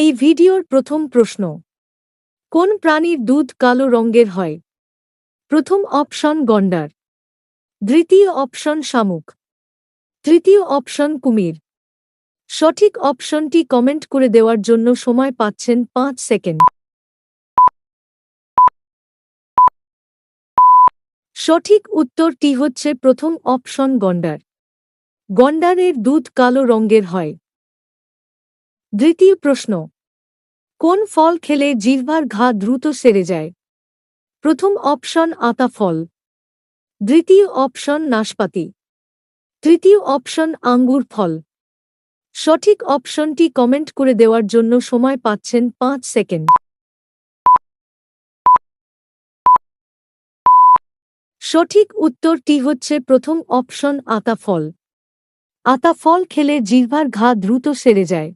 এই ভিডিওর প্রথম প্রশ্ন। কোন প্রাণীর দুধ কালো রঙের হয়? প্রথম অপশন গন্ডার। দ্বিতীয় অপশন শামুক। তৃতীয় অপশন কুমির। সঠিক অপশনটি কমেন্ট করে দেওয়ার জন্য সময় পাচ্ছেন পাঁচ সেকেন্ড। সঠিক উত্তরটি হচ্ছে প্রথম অপশন গন্ডার। গন্ডারের দুধ কালো রঙের হয়। দ্বিতীয় প্রশ্ন। কোন ফল খেলে জিহ্বার ঘা দ্রুত সেরে যায়? প্রথম অপশন আতা ফল। দ্বিতীয় অপশন নাশপাতি। তৃতীয় অপশন আঙ্গুর ফল। সঠিক অপশনটি কমেন্ট করে দেওয়ার জন্য সময় পাচ্ছেন পাঁচ সেকেন্ড। সঠিক উত্তরটি হচ্ছে প্রথম অপশন আতা ফল। আতা ফল খেলে জিহ্বার ঘা দ্রুত সেরে যায়।